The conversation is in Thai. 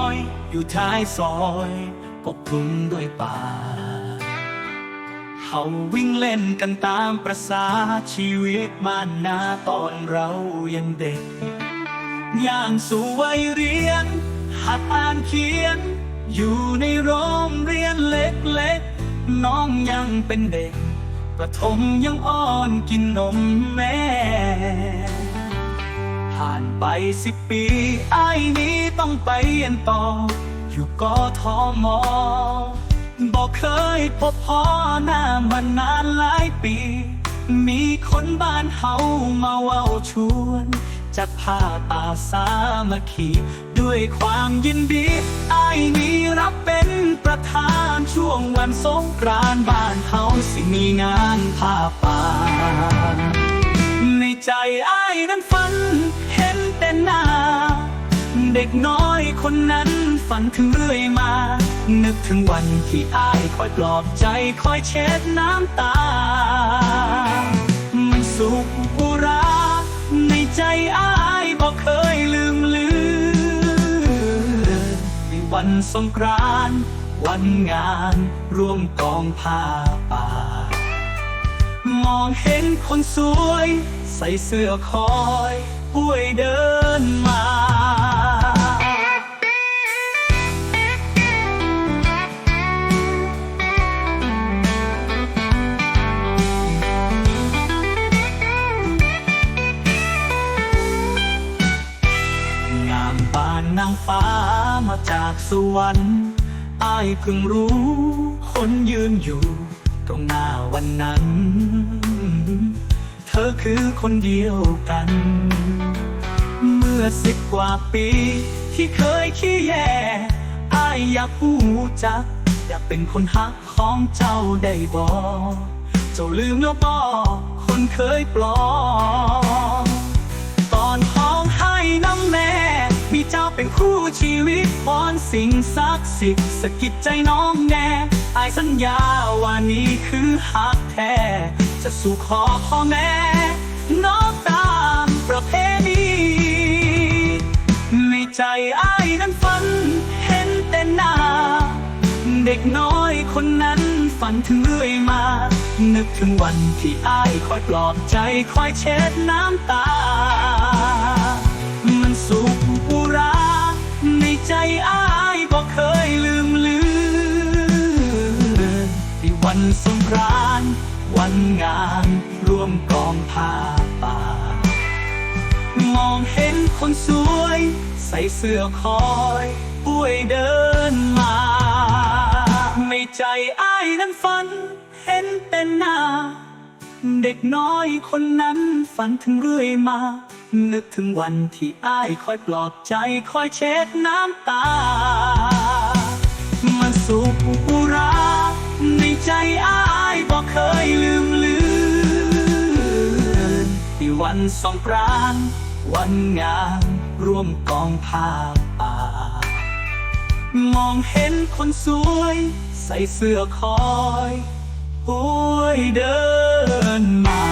อยอยู่ท้ายซอยปกคลุมด้วยป่าเขาวิ่งเล่นกันตามประษาชีวิตมานาตอนเรายังเด็ก ย่างสู่วัยเรียน หัดอ่านเขียน อยู่ในโรงเรียนเล็กๆ น้องยังเป็นเด็ก ประถมยังอ้อนกินนมแม่ ผ่านไปสิบปีไอ้นี้ต้องไปเรียนต่อ อยู่กทมบอกเคยพบพ่อหน้ามานานหลายปี มีคนบ้านเฮามาเว้าชวนจากผ้าตาสามัคคีด้วยความยินดีไอ้นี้รับเป็นประธานช่วงวันสงกรานต์บ้านเฮาสิมีงานผ้าป่า ในใจอ้นั้นฝัน เด็กน้อยคนนั้นฝันถึงเรื่อยมา นึกถึงวันที่อ้ายคอยปลอบใจคอยเช็ดน้ำตา มันสุขอุราในใจอ้ายบอกเคยลืมเลือนในวันสงกรานต์วันงานร่วมกองผ้าป่ามองเห็นคนสวย ใส่เสื้อคอยป่วยเดินมา จากสวรรค์อายเพิ่งรู้คนยืนอยู่ ตรงหน้าวันนั้น เธอคือคนเดียวกัน เมื่อสิบกว่าปีที่เคยขี้แย่อายอยากพูดจัก อยากเป็นคนฮักของเจ้าได้บอกเจ้าลืมแล้วบอคนเคยปลอม ชีวิตพรสิ่งศักดิ์สิทธิ์สกิดใจน้องแน่อายสัญญาว่านี่คือฮักแท้ จะสู่ขอพ่อแม่น้องตามประเพณีในใจอายนั้นฝันเห็นแต่หน้า เด็กน้อยคนนั้นฝันถึงเรื่อยมา นึกถึงวันที่อายคอยปลอบใจคอยเช็ดน้ำตา อ้ายบอกเคยลืมลือนที่วันสงกรานต์วันงานร่วมกองผ้าป่ามองเห็นคนสวย ใส่เสื้อคอยป่วยเดินมา ไม่ใจอ้ายนั้นฝัน เห็นเป็นหน้า เด็กน้อยคนนั้นฝันถึงเรื่อยมา นึกถึงวันที่อ้ายคอยปลอบใจคอยเช็ดน้ำตา มันสุขอุราในใจอ้ายบอกเคยลืมเลือนที่วันสองกรานวันงานร่วมกองผ้าป่ามองเห็นคนสวย ใส่เสื้อคอยป่วยเดินมา